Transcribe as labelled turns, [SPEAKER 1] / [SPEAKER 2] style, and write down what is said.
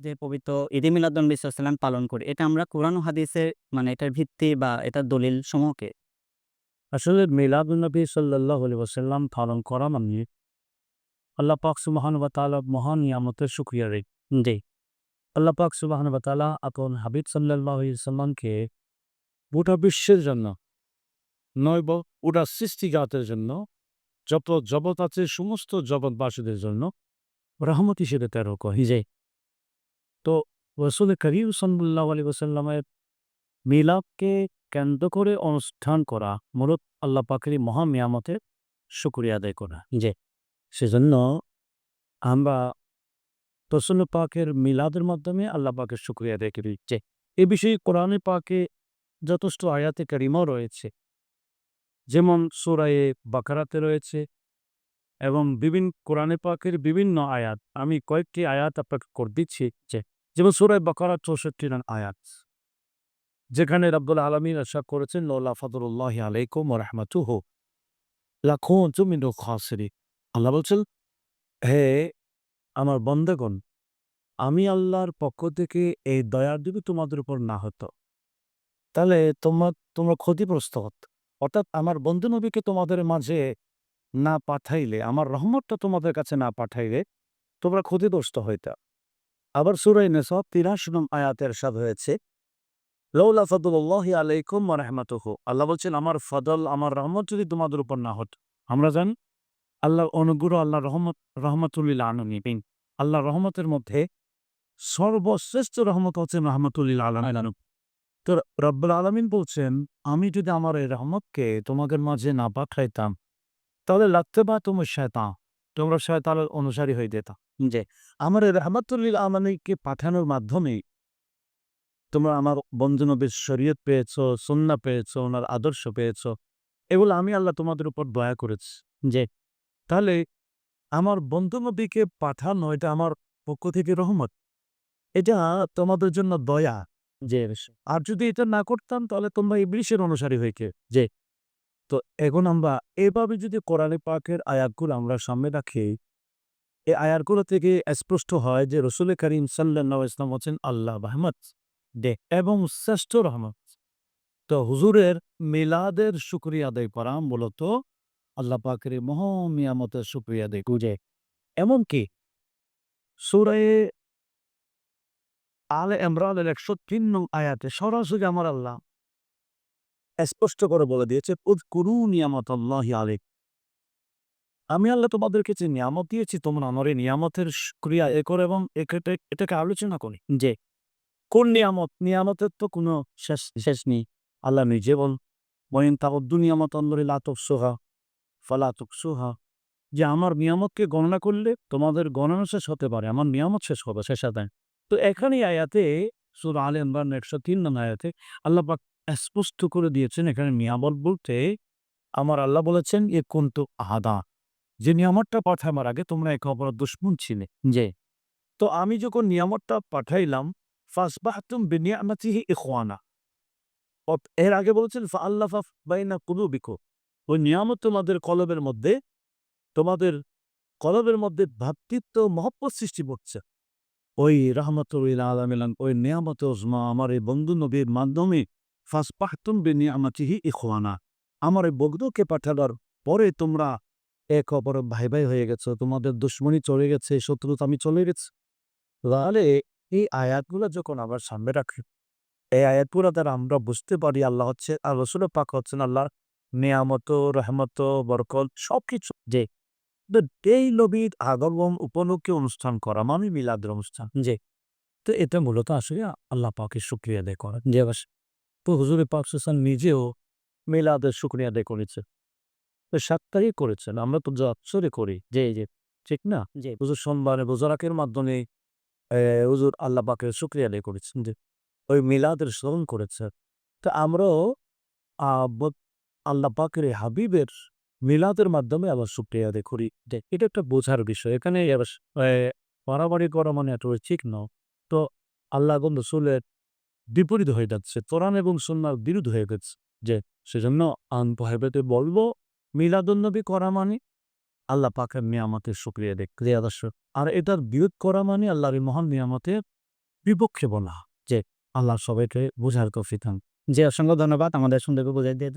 [SPEAKER 1] যে পবিত্র ঈদে মিলাদুন্নবী সাল্লাম পালন করি, এটা আমরা কোরআন হাদিসের মানে এটার ভিত্তি বা এটার দলিল সমূহকে।
[SPEAKER 2] আসলে মিলাদুন্নবী সাল্লাল্লাহু আলাইহি ওয়াসাল্লাম পালন করা মানে আল্লাহ পাক সুবহানাহু ওয়া তাআলা মহান নিয়ামতের শুকরিয়া রে
[SPEAKER 1] জি,
[SPEAKER 2] আল্লাহ পাক সুবহানাহু ওয়া তাআলা আপন হাবিব সাল্লামকে গোটা বিশ্বের জন্য নয়ব গোটা সৃষ্টিজাতের জন্য যত জগৎ আছে সমস্ত জগৎবাসীদের জন্য রহমত হিসেবে তেরো কহি
[SPEAKER 1] জি,
[SPEAKER 2] তো রসুল করিম সাল্লাহ আলী ওসাল্লামের মিলাপকে কেন্দ্র করে অনুষ্ঠান করা মূলত আল্লাহ পাকের মহা মিয়ামতের শুক্রিয়া আদায় করা।
[SPEAKER 1] যে
[SPEAKER 2] সেজন্য আমরা রসুল পাকের মিলাদের মাধ্যমে আল্লাহ পাকের শুক্রিয়া আদায় করি। যে এ বিষয়ে কোরআনে পাকে যথেষ্ট আয়াতে কারিমাও রয়েছে। যেমন সুরায়ে বাকারাতে রয়েছে এবং বিভিন্ন কোরআনে পাকের বিভিন্ন আয়াত। আমি কয়েকটি আয়াত আপনাকে করে দিচ্ছি যেমন সুরায় বাকারা চৌষট্টি রান আয়াত। যেখানে রাব্বুল আলমীর আশা করেছেন লোলা ফদরুল্লাহ আলাইকুম রহমাতুহ লাখো জমিন খাসরি আল্লাহ বলছেন, হে আমার বন্দেগণ, আমি আল্লাহর পক্ষ থেকে এই দয়ার যদি তোমাদের উপর না হতো, তাহলে তোমার তোমরা ক্ষতিগ্রস্ত হত। অর্থাৎ আমার বন্ধু নবীকে তোমাদের মাঝে না পাঠাইলে, আমার রহমতটা তোমাদের কাছে না পাঠাইলে তোমরা ক্ষতিগ্রস্ত হইতা। আবার সুরাই নেসব তিরাশি নম আয়াতের সাদ হয়েছে লৌলা ফদুল্লাহ আলাইকুম রহমাতুহ। আল্লাহ বলছেন, আমার ফদল, আমার রহমত যদি তোমাদের উপর না হতো। আমরা জানি, আল্লাহর অনুগ্রহ আল্লাহ রহমত, রহমতুল্লিল আনবিন আল্লাহ রহমতের মধ্যে সর্বশ্রেষ্ঠ রহমত হচ্ছেন রহমতুল্লিল আলম তো রব্বুল আলমিন বলছেন, আমি যদি আমার এই রহমতকে তোমাদের মাঝে না পাঠাইতাম তাহলে লাগতে বা তুমি শয়তান তোমরা শয়তানের অনুসারী হয়ে যেতা।
[SPEAKER 1] যে
[SPEAKER 2] আমার রহমতুল্লিল আলমীকে পাঠানোর মাধ্যমে তোমরা আমার বন্ধু নবীর শরীয়ত পেয়েছ সন্না পেয়েছ ওনার আদর্শ পেয়েছ এগুলো আমি আল্লাহ তোমাদের উপর দয়া করেছি।
[SPEAKER 1] যে
[SPEAKER 2] তাহলে আমার বন্ধু নবীকে পাঠানো এটা আমার পক্ষ থেকে রহমত। এটা তোমাদের জন্য দয়া।
[SPEAKER 1] যে
[SPEAKER 2] আর যদি এটা না করতাম তাহলে তোমরা ইবলিশের অনুসারী হইকে যে তো এখন আমরা এভাবে যদি কোরআনে পাকের আয়াতগুলো আমরা সামনে রাখি, এই আয়াতগুলো থেকে স্পষ্ট হয় যে রসুল করিম সাল্লাহ ইসলাম হচ্ছেন আল্লাহ রহমত, দে এবং শ্রেষ্ঠ রহমত। তো হুজুরের মিলাদের শুক্রিয়া আদায় করা মূলত আল্লাহ পাকের মহমিয়ামতের শুক্রিয়া আদায় গুজে এমনকি সুরায়ে আলে ইমরানের একশো তিন নং আয়াতে সরাসরি আমার আল্লাহ স্পষ্ট করে বলে দিয়েছে আমি আল্লাহ তোমাদেরকে যে নিয়ামত দিয়েছি তোমরা আমার এই নিয়ামতের ক্রিয়া এ করে এবং এটাকে আলোচনা করি
[SPEAKER 1] জি,
[SPEAKER 2] কোন নিয়ামত? নিয়ামতের তো কোনো শেষ শেষ নেই। আল্লাহ নিজে বল মহিন তাকদ্দু নিয়ামত আল্লাহ লাতক সোহা ফালাতক সোহা যে আমার নিয়ামতকে গণনা করলে তোমাদের গণনা শেষ হতে পারে আমার নিয়ামত শেষ হবে শেষ আদায়। তো এখানেই আয়াতে সুর আল ইমরান একশো তিন নং আয়াতে আল্লাহ স্পষ্ট করে দিয়েছেন এখানে নিয়ামত বলতে, আমার আল্লাহ বলেছেন, এ কিন্তু আহাদা যে নিয়ামতটা পাঠাবার আগে তোমরা একে অপরাধ দুশ্মন ছিলে
[SPEAKER 1] যে,
[SPEAKER 2] তো আমি যখন নিয়ামতটা পাঠাইলাম, ফাসবাহতুম বিনিয়ামাতিহি ইখওয়ানা। এর আগে বলেছেন ফা আল্লাহ বাইনা কুলুবিকু ওই নিয়ামত তোমাদের কলবের মধ্যে, তোমাদের কলবের মধ্যে ভ্রাতৃত্ব মহব্বত সৃষ্টি করছে। ওই রহমতুল্লাহ আলমিলান ওই নিয়ামত ওজমা আমার এই বন্ধু নবীর মাধ্যমে ফাসবাহতুম বিনিয়ামাতিহি ইখওয়ানা আমার এই বন্ধুকে পাঠানোর পরে তোমরা এক অপর ভাই ভাই হয়ে গেছো তোমাদের দুশ্মনী চলে গেছে শত্রুতা আমি চলে গেছে। তাহলে এই আয়াতগুলো যখন আবার সামনে রাখি এই আয়াতগুলো দ্বারা আমরা বুঝতে পারি আল্লাহ হচ্ছে আর রসুল পাক হচ্ছেন আল্লাহ নিয়ামত রহমত বরকত সবকিছু যে তো এই আগমন উপলক্ষে অনুষ্ঠান করা মানে মিলাদের অনুষ্ঠান
[SPEAKER 1] জি,
[SPEAKER 2] তো এটা মূলত আসলে আল্লাহ পাকের শুক্রিয়া আদায় করা
[SPEAKER 1] অবশ্য
[SPEAKER 2] তো হুজুর পাক সুসান নিজেও মিলাদের শুক্রিয়া আদায় করেছে। তো সাত করেছেন আমরা তো যৎসরে করি।
[SPEAKER 1] জি, জি,
[SPEAKER 2] ঠিক না? হুজুর সোমবারে বোজারাকের মাধ্যমে হুজুর আল্লাহ পাকের শুক্রিয়া আদায় করেছেন যে ওই মিলাদের স্মরণ করেছে। তা আমরাও আল্লাহ পাকের হাবিবের মিলাদের মাধ্যমে আবার শুক্রিয়া আদায় করি। যে এটা একটা বোঝার বিষয়। এখানে আবার বাড়াবাড়ি করা মানে এত ঠিক ন। তো আল্লাহ এবং রসুলের বিপরীত হয়ে যাচ্ছে। কোরআন এবং সন্ন্যার বিরুদ্ধ হয়ে গেছে যে, সেজন্য আনপহেবেতে বলব মিলাদন্নবী করা মানে আল্লাহ পাকের নিয়ামতের সুক্রিয়া দেখ আদর্শ আর এটার বিরোধ করা মানে আল্লাহর মহান নিয়ামতের বিপক্ষে বলা যে, আল্লাহ সবাইকে বোঝার কফি দান।
[SPEAKER 1] যে অসংখ্য ধন্যবাদ আমাদের সুন্দরকে বোঝাই দিয়ে